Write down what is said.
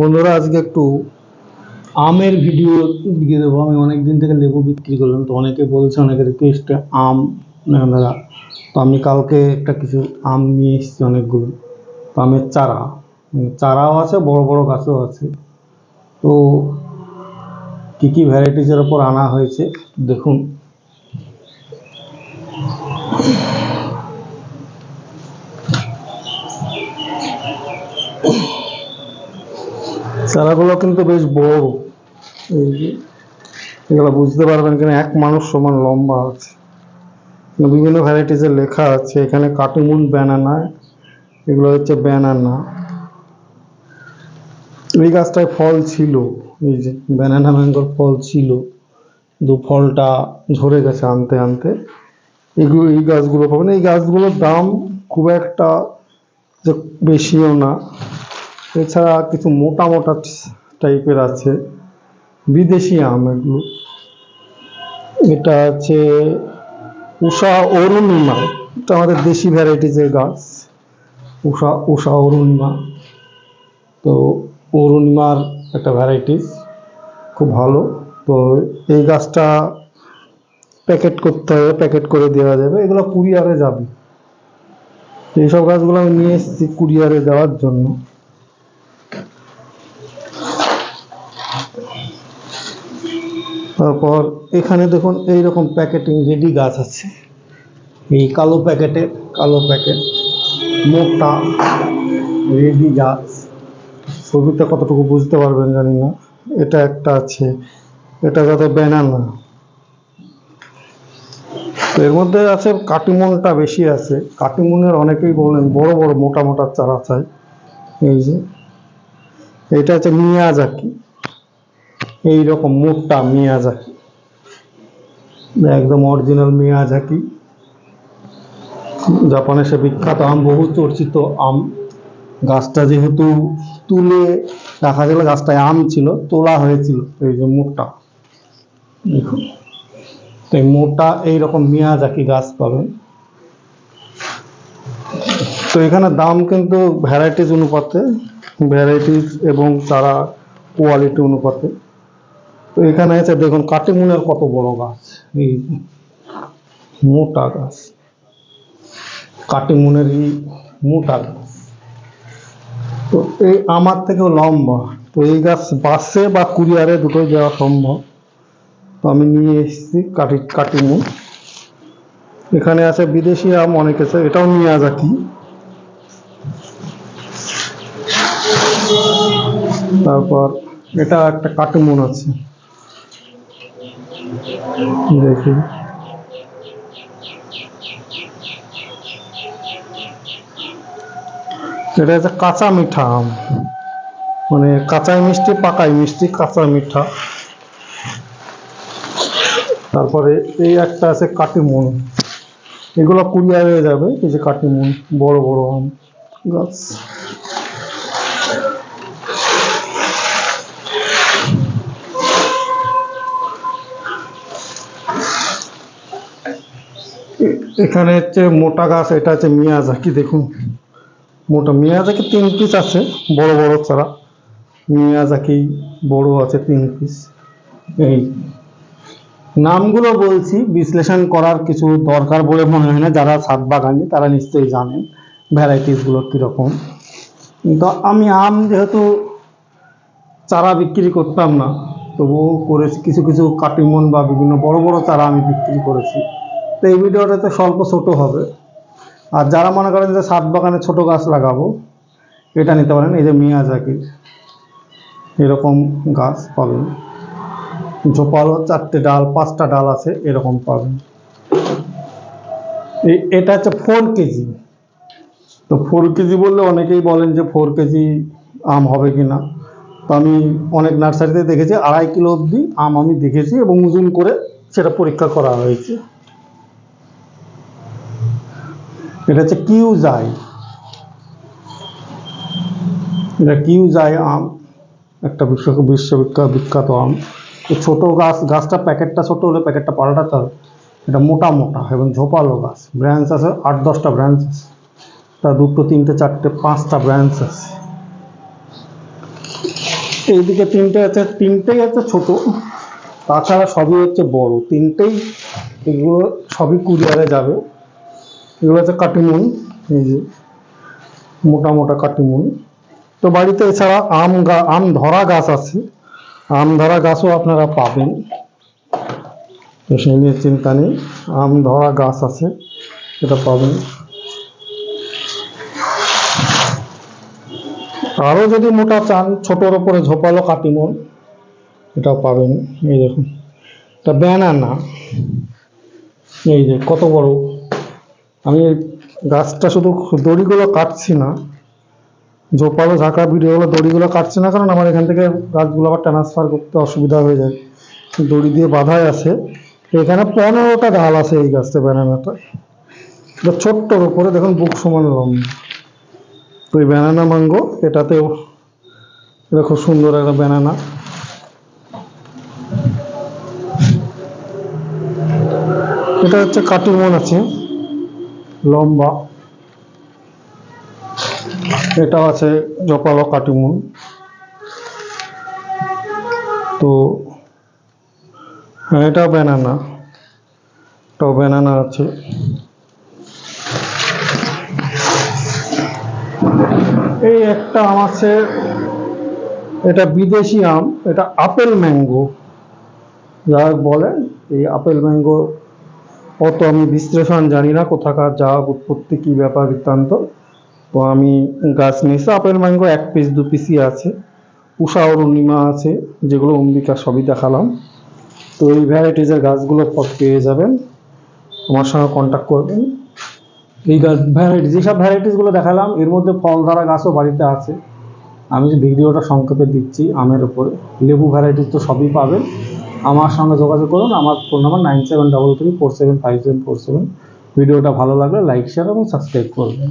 বন্ধুরা, আজকে একটু আমের ভিডিও দিয়ে দেবো। আমি অনেক দিন থেকে লেবু বিক্রি করলাম, তো অনেকে বলছে, অনেকে রিকোয়েস্টে আম দাদা। তো আমি কালকে একটা কিছু আম নিয়ে এসেছি অনেকগুলো। তো আমের চারা চারাও আছে, বড় বড় গাছও আছে। তো কী কী ভ্যারাইটিসের ওপর আনা হয়েছে, দেখুন। চারাগুলো কিন্তু বেশ বড়। এই যে, এগুলো বুঝতে পারবেন কিনা, এক মানুষ সমান লম্বা আছে। বিভিন্ন ভ্যারাইটিসের লেখা আছে। এখানে কাটিমুন ব্যানানা এগুলো হচ্ছে ব্যানানা এই গাছটায় ফল ছিল, এই যে ব্যানানা ম্যাঙ্গোর ফল ছিল। দু ফলটা ঝরে গেছে আনতে আনতে। এগুলো, এই গাছগুলো পাবেন। এই গাছগুলোর দাম খুব একটা যে বেশিও না। এছাড়া কিছু মোটা মোটা টাইপের আছে। বিদেশি আম এগুলো। এটা আছে উষা অরুণিমা। এটা আমাদের দেশি ভ্যারাইটিজের গাছ। উষা উষা অরুণিমা। তো অরুণিমার একটা ভ্যারাইটিস খুব ভালো। তো এই গাছটা প্যাকেট করতে হবে প্যাকেট করে দেওয়া যাবে। এগুলো কুরিয়ারে যাবে। এইসব গাছগুলো আমি নিয়ে এসেছি কুরিয়ারে দেওয়ার জন্য। তারপর এখানে দেখুন এই রকম প্যাকেটিং রেডি গাছ আছে। এই কালো প্যাকেটে, কালো প্যাকেট, মোটা রেডি গাছ। ছবিতে কতটুকু বুঝতে পারবেন জানি না। এটা একটা আছে, এটা যাতে ব্যানানা এর মধ্যে আছে কাটিমনটা বেশি আছে। কাটিমনের অনেকেই বলেন বড় বড় মোটা মোটা চারা চাই এই যে, এটা হচ্ছে মিয়াজাকি। এই রকম মোটা মিয়াজাকি। একদম অরিজিনাল মিয়াজাকি। জাপানে সে বিখ্যাত আম বহু চর্চিত আম। গাছটা যেহেতু তুলে দেখা গেল গাছটায় আম ছিল, তোলা হয়েছিল, এই যে দেখুন, তো এই মোটা এইরকম মিয়াজাকি গাছ পাবেন। তো এখানে দাম কিন্তু ভ্যারাইটিস অনুপাতে ভ্যারাইটিস এবং তারা কোয়ালিটি অনুপাতে। তো এখানে আছে দেখুন কাটিমুনের কত বড় গাছ। এই মোটা গাছ। কাটিমুনের এই মোটা গাছ। তো এই আমার থেকেও লম্বা। তো এই গাছ বাসে বা কুরিয়ারে দুটোই দেওয়া সম্ভব। তো আমি নিয়ে এসেছি কাটি, কাটিমুন। এখানে আছে বিদেশি আম অনেক আছে, এটাও মিয়াজাকি তারপর এটা একটা কাটিমুন আছে। দেখি এটা হচ্ছে কাঁচা মিঠা আম। মানে কাঁচাই মিষ্টি, পাকাই মিষ্টি, কাঁচা মিঠা। তারপরে এই একটা আছে কাটিমুন। এগুলো কুড়িয়া হয়ে যাবে, এই যে কাটিমুন, বড় বড় আম গাছ। এখানে হচ্ছে মোটা গাছ, এটা হচ্ছে মিয়াজাকি, দেখুন। মোটা মিয়াজাকি তিন পিস আছে, বড় বড় চারা। মিয়াজাকি বড় আছে তিন পিস এই নামগুলো বলছি, বিশ্লেষণ করার কিছু দরকার বলে মনে হয় না, যারা ছাদ বাগানি তারা নিশ্চয়ই জানেন ভ্যারাইটিসগুলো কীরকম। তো আমি আম যেহেতু চারা বিক্রি করতাম না, তবুও করেছি, কিছু কিছু কাটিমন বা বিভিন্ন বড় বড় চারা আমি বিক্রি করেছি। তো এই ভিডিওটা তো স্বল্প ছোট হবে। আর যারা মনে করেন যে সাত বাগানে ছোট গাছ লাগাবো, এটা নিতে পারেন। এই যে মিয়াজাকির এরকম গাছ পাবেন। ঝোপালো চারটে ডাল, পাঁচটা ডাল আছে, এরকম পাবেন। এটা হচ্ছে ফোর কেজি। তো ফোর কেজি বললে অনেকেই বলেন যে ফোর কেজি আম হবে কি না তো আমি অনেক নার্সারিতে দেখেছি, আড়াই কিলো অবধি আম আমি দেখেছি এবং ওজন করে সেটা পরীক্ষা করা হয়েছে। এটা হচ্ছে কিউ যাই এটা কিউ যাই আম, একটা বিশ্ব, বিশ্ববিখ্যাত, বিখ্যাত আম। ছোটো গাছ, গাছটা প্যাকেটটা ছোটো হলে প্যাকেটটা পাল্টাতে হবে। এটা মোটা মোটা এবং ঝোপালো গাছ। ব্রাঞ্চ আছে, আট, দশটা ব্রাঞ্চ আছে। তা দুটো, তিনটে, চারটে, পাঁচটা ব্রাঞ্চ আছে। এইদিকে তিনটে আছে, তিনটেই আছে ছোট। তাছাড়া সবই হচ্ছে বড়। তিনটেই এগুলো সবই কুরিয়ারে যাবে। এগুলো হচ্ছে কাটিমুন এই যে মোটা মোটা কাটিমুন তো বাড়িতে এছাড়া আম গা, আম ধরা গাছ আছে। আম ধরা গাছও আপনারা পাবেন। তো সেই নিয়ে চিন্তা নেই, আম ধরা গাছ আছে এটা পাবেন। আরও যদি মোটা চান, ছোটোর ওপরে ঝোপালো কাটিমন এটাও পাবেন। এই দেখুন, এটা ব্যানানা এই যে কত বড় গাছটা শুধু দড়িগুলো কাটছি না ঝোপালো ঝাঁকা, ভিডিওগুলো দড়িগুলো কাটছি না, কারণ আমার এখান থেকে গাছগুলো আবার ট্রান্সফার করতে অসুবিধা হয়ে যায়। দড়ি দিয়ে বাঁধাই আছে। এখানে পনেরোটা ডাল আছে এই গাছটা ব্যানানাটা ছোট্টর উপরে, দেখুন, বুক সমান লম্বা। তো এই ব্যানানা ম্যাঙ্গো এটাতেও এটা খুব সুন্দর একটা ব্যানানা এটা হচ্ছে কাটিমন আছে। লম্বা। এটা আছে জপালো কাটিমুন। তো এটা ব্যানানা এটাও ব্যানানা আছে। এই একটা আম আছে, এটা বিদেশি আম, এটা আপেল ম্যাঙ্গো। যা বলে এই আপেল ম্যাঙ্গো অত আমি বিশ্লেষণ জানি না কোথাকার যা উৎপত্তি, কী ব্যাপার বৃত্তান্ত। তো আমি গাছ নিয়েছি, আপেল, ম্যাঙ্গো এক পিস দু পিসই আছে। উষা অরুণিমা আছে, যেগুলো অম্বিকা সবই দেখালাম। তো এই ভ্যারাইটিজের গাছগুলো পেয়ে যাবেন। আমার সঙ্গে কন্ট্যাক্ট করবেন। এই গাছ ভ্যারাইটি যেসব ভ্যারাইটিসগুলো দেখালাম। এর মধ্যে ফল ধরা গাছও বাড়িতে আছে। আমি যে ভিডিওটা সংক্ষেপে দিচ্ছি, আমের উপরে। লেবু ভ্যারাইটিস তো সবই পাবেন। আমার সঙ্গে যোগাযোগ করুন, আমার phone number nine seven double three four seven five seven four seven ভিডিওটা ভালো লাগলে লাইক শেয়ার এবং সাবস্ক্রাইব করবেন।